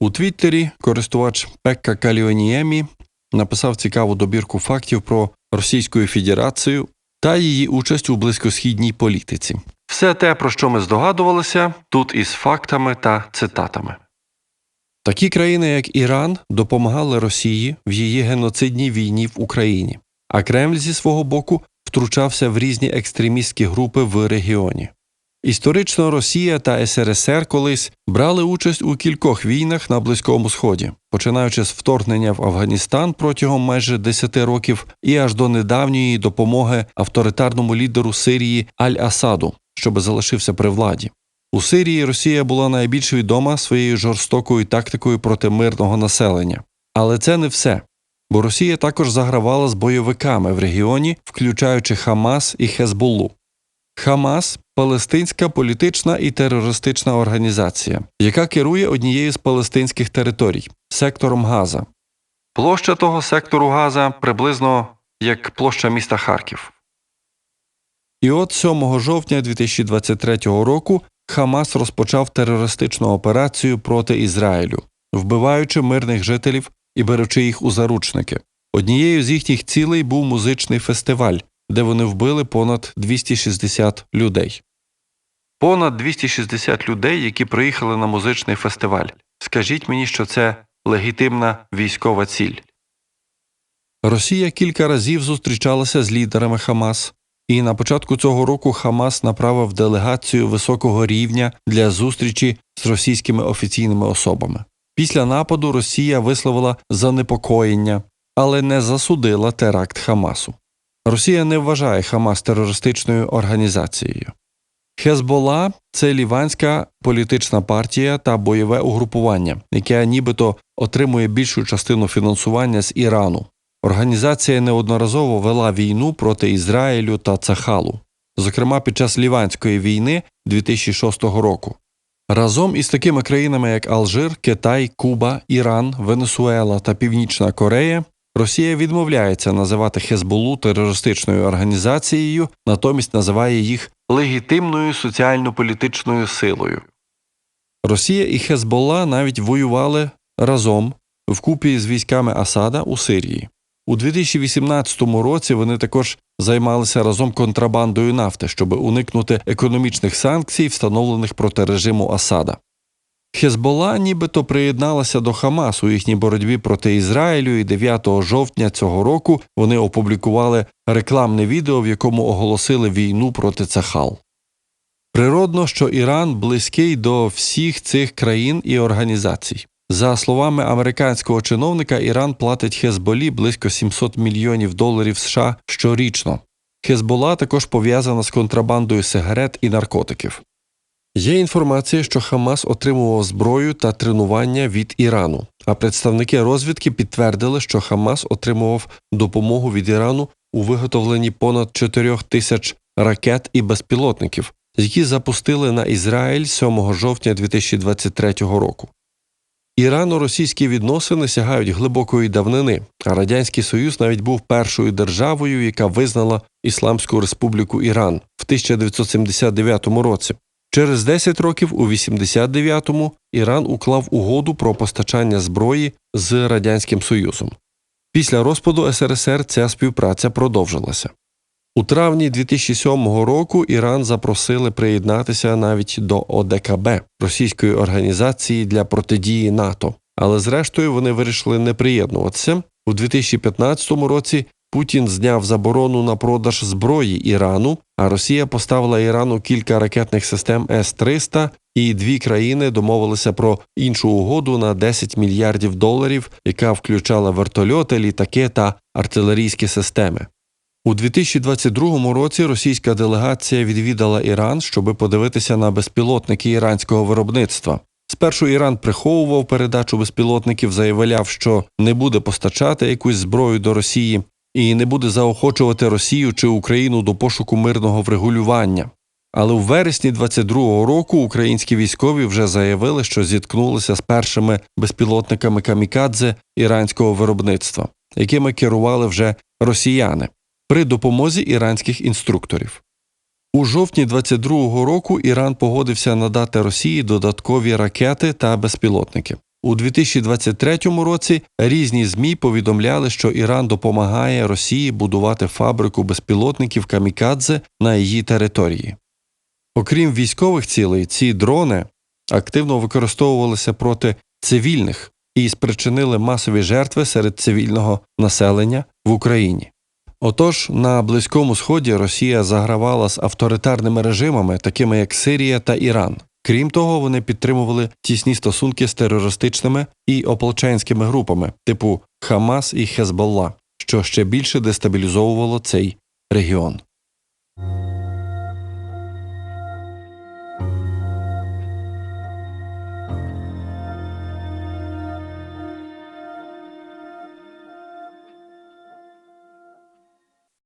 У Твіттері користувач Пекка Каліоніємі написав цікаву добірку фактів про Російську Федерацію та її участь у близькосхідній політиці. Все те, про що ми здогадувалися, тут із фактами та цитатами. Такі країни, як Іран, допомагали Росії в її геноцидній війні в Україні, а Кремль зі свого боку втручався в різні екстремістські групи в регіоні. Історично Росія та СРСР колись брали участь у кількох війнах на Близькому Сході, починаючи з вторгнення в Афганістан протягом майже 10 років і аж до недавньої допомоги авторитарному лідеру Сирії Аль-Асаду, щоб залишився при владі. У Сирії Росія була найбільш відома своєю жорстокою тактикою проти мирного населення. Але це не все. Бо Росія також загравала з бойовиками в регіоні, включаючи Хамас і Хезболлу. Хамас палестинська політична і терористична організація, яка керує однією з палестинських територій сектором Газа. Площа того сектору Газа приблизно як площа міста Харків. І от 7 жовтня 2023 року Хамас розпочав терористичну операцію проти Ізраїлю, вбиваючи мирних жителів і беручи їх у заручники. Однією з їхніх цілей був музичний фестиваль, де вони вбили понад 260 людей. Понад 260 людей, які приїхали на музичний фестиваль. Скажіть мені, що це легітимна військова ціль. Росія кілька разів зустрічалася з лідерами Хамас, і на початку цього року Хамас направив делегацію високого рівня для зустрічі з російськими офіційними особами. Після нападу Росія висловила занепокоєння, але не засудила теракт Хамасу. Росія не вважає Хамас терористичною організацією. Хезбола це ліванська політична партія та бойове угрупування, яке нібито отримує більшу частину фінансування з Ірану. Організація неодноразово вела війну проти Ізраїлю та Цахалу, зокрема під час Ліванської війни 2006 року. Разом із такими країнами, як Алжир, Китай, Куба, Іран, Венесуела та Північна Корея, Росія відмовляється називати Хезболу терористичною організацією, натомість називає їх легітимною соціально-політичною силою. Росія і Хезболла навіть воювали разом вкупі з військами Асада у Сирії. У 2018 році вони також займалися разом контрабандою нафти, щоб уникнути економічних санкцій, встановлених проти режиму Асада. Хезбола нібито приєдналася до Хамас у їхній боротьбі проти Ізраїлю, і 9 жовтня цього року вони опублікували рекламне відео, в якому оголосили війну проти Цахал. Природно, що Іран близький до всіх цих країн і організацій. За словами американського чиновника, Іран платить Хезболі близько 700 мільйонів доларів США щорічно. Хезбола також пов'язана з контрабандою сигарет і наркотиків. Є інформація, що Хамас отримував зброю та тренування від Ірану, а представники розвідки підтвердили, що Хамас отримував допомогу від Ірану у виготовленні понад 4 тисяч ракет і безпілотників, які запустили на Ізраїль 7 жовтня 2023 року. Ірано-російські відносини сягають глибокої давнини, а Радянський Союз навіть був першою державою, яка визнала Ісламську Республіку Іран в 1979 році. Через 10 років, у 89-му, Іран уклав угоду про постачання зброї з Радянським Союзом. Після розпаду СРСР ця співпраця продовжилася. У травні 2007 року Іран запросили приєднатися навіть до ОДКБ російської організації для протидії НАТО, але зрештою вони вирішили не приєднуватися. У 2015 році Путін зняв заборону на продаж зброї Ірану, а Росія поставила Ірану кілька ракетних систем С-300, і дві країни домовилися про іншу угоду на 10 мільярдів доларів, яка включала вертольоти, літаки та артилерійські системи. У 2022 році російська делегація відвідала Іран, щоби подивитися на безпілотники іранського виробництва. Спершу Іран приховував передачу безпілотників, заявляв, що не буде постачати якусь зброю до Росії і не буде заохочувати Росію чи Україну до пошуку мирного врегулювання. Але у вересні 22-го року українські військові вже заявили, що зіткнулися з першими безпілотниками камікадзе іранського виробництва, якими керували вже росіяни при допомозі іранських інструкторів. У жовтні 22-го року Іран погодився надати Росії додаткові ракети та безпілотники. У 2023 році різні ЗМІ повідомляли, що Іран допомагає Росії будувати фабрику безпілотників камікадзе на її території. Окрім військових цілей, ці дрони активно використовувалися проти цивільних і спричинили масові жертви серед цивільного населення в Україні. Отож, на Близькому Сході Росія загравала з авторитарними режимами, такими як Сирія та Іран. Крім того, вони підтримували тісні стосунки з терористичними і ополченськими групами, типу Хамас і Хезболла, що ще більше дестабілізовувало цей регіон.